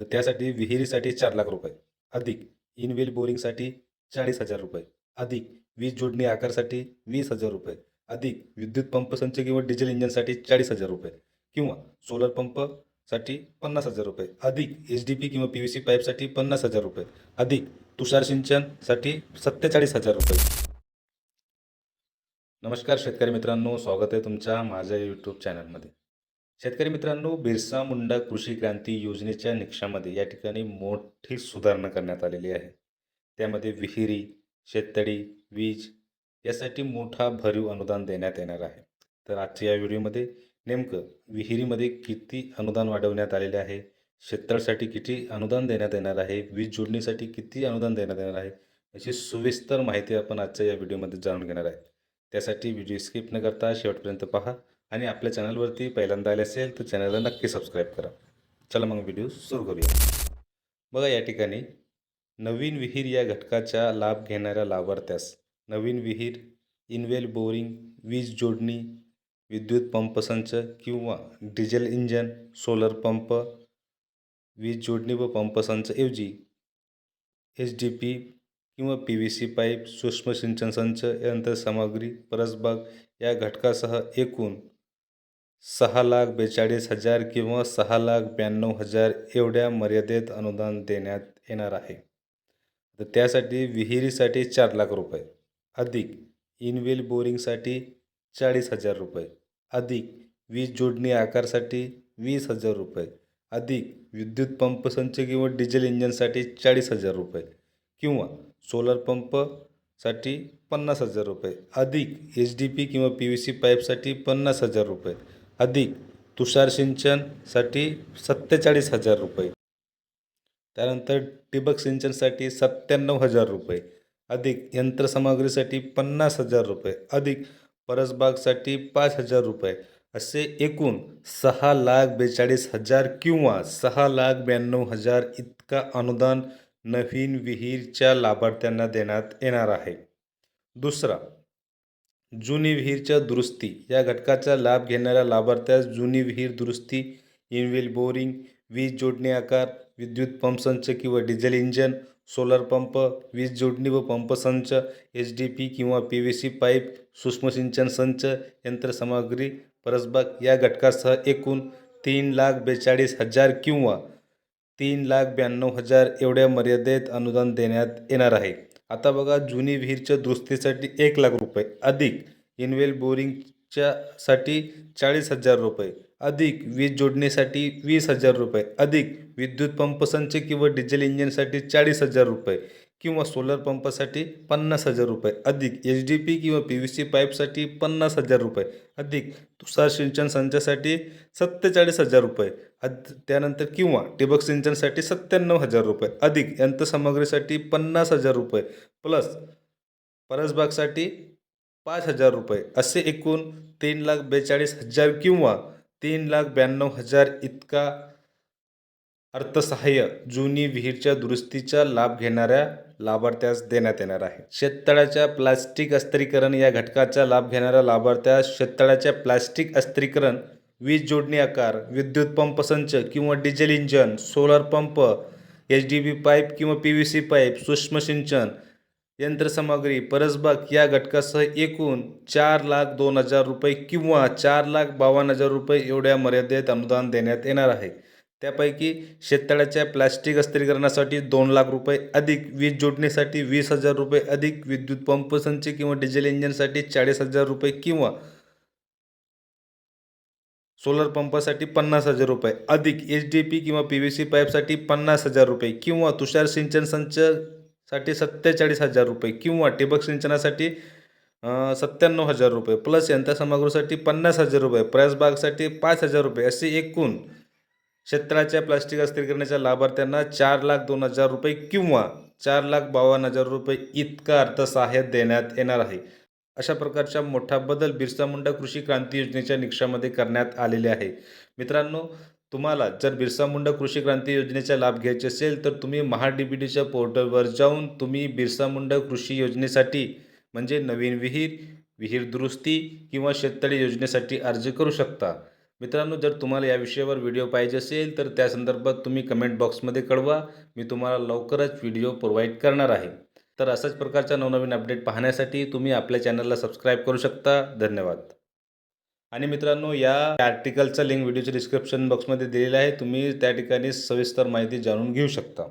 तर त्यासाठी विहिरीसाठी चार लाख रुपये. अधिक इनवेल बोरिंगसाठी चाळीस हजार रुपये. अधिक वीज जोडणी आकारसाठी वीस हजार रुपये. अधिक विद्युत पंप संच किंवा डिझेल इंजनसाठी चाळीस हजार रुपये. किंवा सोलर पंपसाठी पन्नास हजार रुपये. अधिक एच डी पी किंवा पी व्ही सी पाईपसाठी पन्नास हजार रुपये. अधिक तुषार सिंचनसाठी सत्तेचाळीस हजार रुपये. नमस्कार शेतकरी मित्रांनो. स्वागत आहे तुमच्या माझ्या यूट्यूब चॅनलमध्ये शेतकरी मित्रांनो बिरसा मुंडा कृषी क्रांती योजनेच्या निकषामध्ये या ठिकाणी मोठी सुधारणा करण्यात आलेली आहे. त्यामध्ये विहिरी शेततळी वीज यासाठी मोठा भरीव अनुदान देण्यात येणार आहे. तर आजच्या या व्हिडिओमध्ये नेमकं विहिरीमध्ये किती अनुदान वाढवण्यात आलेले आहे शेततळसाठी किती अनुदान देण्यात येणार आहे वीज जोडणीसाठी किती अनुदान देण्यात येणार आहे याची सविस्तर माहिती आपण आजच्या या व्हिडिओमध्ये जाणून घेणार आहे. त्यासाठी व्हिडिओ स्किप न करता शेवटपर्यंत पहा. आणि आपल्या चॅनलवरती पहिल्यांदा आले असेल तर चॅनलला नक्की सबस्क्राईब करा. चला मग व्हिडिओ सुरू करूया. बघा या ठिकाणी नवीन विहीर या घटकाचा लाभ घेणाऱ्या लाभार्थ्यास नवीन विहीर इनवेल बोरिंग वीज जोडणी विद्युत पंप संच किंवा डिझेल इंजन सोलर पंप वीज जोडणी व पंप संच ऐवजी एच डी पी किंवा पी व्ही सी पाईप सूक्ष्म सिंचन संच यंत्रसामग्री परसबाग या घटकासह एकूण सहा लाख बेचाळीस हजार किंवा सहा लाख ब्याण्णव हजार एवढ्या मर्यादेत अनुदान देण्यात येणार आहे. तर त्यासाठी विहिरीसाठी चार लाख रुपये अधिक इनवेल बोरिंगसाठी चाळीस हजार रुपये अधिक वीज जोडणी आकारसाठी वीस हजार रुपये अधिक विद्युत पंप संच किंवा डिझेल इंजनसाठी चाळीस हजार रुपये किंवा सोलर पंपसाठी पन्नास हजार रुपये अधिक एच डी पी किंवा पी व्ही सी पाईपसाठी पन्नास हजार रुपये अधिक तुषार सिंचनसाठी सत्तेचाळीस हजार रुपये. त्यानंतर ठिबक सिंचनसाठी सत्त्याण्णव हजार रुपये. अधिक यंत्रसामग्रीसाठी पन्नास हजार रुपये. अधिक परसबागसाठी पाच हजार रुपये. असे एकूण सहा लाख बेचाळीस हजार किंवा सहा लाख ब्याण्णव हजार इतका अनुदान नवीन विहीरच्या लाभार्थ्यांना देण्यात येणार आहे. दुसरा जुनी विहीरच्या दुरुस्ती. या घटकाचा लाभ घेणाऱ्या लाभार्थ्यास जुनी विहीर दुरुस्ती इनवेल बोरिंग वीज जोडणी आकार विद्युत पंप संच किंवा डिझेल इंजन सोलर पंप वीज जोडणी व पंप संच एच डी पी किंवा पी व्ही सी पाईप सूक्ष्म सिंचन संच यंत्रसामग्री परसबाग या घटकासह एकूण तीन लाख बेचाळीस हजार किंवा तीन लाख ब्याण्णव हजार एवढ्या मर्यादेत अनुदान देण्यात येणार आहे. आता बघा जुनी विहीरच्या दुरुस्तीसाठी एक लाख रुपये. अधिक इनवेल बोरिंगच्या साठी चाळीस हजार रुपये. अधिक वीज जोडणीसाठी वीस हजार रुपये. अधिक विद्युत पंप संच किंवा डिझेल इंजिनसाठी चाळीस हजार रुपये. किंवा सोलर पंपासाठी पन्नास हजार रुपये. अधिक एच डी पी किंवा पी व्ही सी पाईपसाठी पन्नास हजार रुपये. अधिक तुषार सिंचन संचासाठी सत्तेचाळीस हजार रुपये. अद त्यानंतर किंवा ठिबक सिंचनसाठी सत्त्याण्णव हजार रुपये. अधिक यंत्रसामग्रीसाठी पन्नास हजार रुपये. प्लस परसबागसाठी पाच हजार रुपये. असे एकूण तीन लाख बेचाळीस हजार किंवा तीन लाख ब्याण्णव हजार इतका अर्थसहाय्य जुनी विहीरच्या दुरुस्तीचा लाभ घेणाऱ्या लाभार्थ्यास देण्यात येणार आहे. शेततळ्याच्या प्लास्टिक अस्त्रीकरण या घटकाचा लाभ घेणाऱ्या लाभार्थ्यास शेततळ्याच्या प्लास्टिक अस्त्रीकरण वीज जोडणी आकार विद्युत पंप संच किंवा diesel engine solar pump H D B pipe किंवा पी व्ही सी पाईप सूक्ष्म सिंचन यंत्रसामग्री परसबाग या घटकासह एकूण चार लाख दोन हजार रुपये किंवा चार लाख बावन्न हजार रुपये एवढ्या मर्यादेत अनुदान देण्यात येणार आहे. त्यापैकी शेततळ्याच्या प्लास्टिक अस्त्रीकरणासाठी दोन लाख रुपये अधिक वीज जोडणीसाठी वीस हजार रुपये अधिक विद्युत पंप संच किंवा डिझेल इंजिनसाठी चाळीस हजार रुपये किंवा सोलर पंपासाठी पन्नास हजार रुपये अधिक एच डी पी किंवा पी व्ही सी पाईपसाठी पन्नास हजार रुपये किंवा तुषार सिंचन संचसाठी सत्तेचाळीस हजार रुपये किंवा ठिबक सिंचनासाठी सत्त्याण्णव हजार रुपये. प्लस यंत्रसामग्रीसाठी पन्नास हजार रुपये. प्रयासबागसाठी पाच हजार रुपये. असे एकूण क्षेत्राच्या प्लास्टिक अस्थिरीकरणाच्या लाभार्थ्यांना चार लाख दोन हजार रुपये किंवा चार लाख बावन्न हजार रुपये इतका अर्थसहाय्य देण्यात येणार आहे. अशा प्रकारचा मोठा बदल बिरसा मुंडा कृषी क्रांती योजनेच्या निकषामध्ये करण्यात आलेले आहे. मित्रांनो तुम्हाला जर बिरसा मुंडा कृषी क्रांती योजनेचा लाभ घ्यायचे असेल तर तुम्ही महा डी डीच्या पोर्टलवर जाऊन तुम्ही बिरसा मुंडा कृषी योजनेसाठी म्हणजे नवीन विहीर विहीर दुरुस्ती किंवा शेततळी योजनेसाठी अर्ज करू शकता. मित्रांनो जर तुम्हाला या विषयावर व्हिडिओ पाहिजे असेल तर त्या संदर्भात तुम्ही कमेंट बॉक्समध्ये कळवा. मी तुम्हाला लवकरच व्हिडिओ प्रोव्हाइड करणार आहे. तर अशाच प्रकारच्या नवनवीन अपडेट पाहण्यासाठी तुम्ही आपल्या चॅनलला सबस्क्राईब करू शकता. धन्यवाद. आणि मित्रांनो या आर्टिकलचा लिंक व्हिडिओच्या डिस्क्रिप्शन बॉक्समध्ये दिलेला आहे. तुम्ही त्या ठिकाणी सविस्तर माहिती जाणून घेऊ शकता.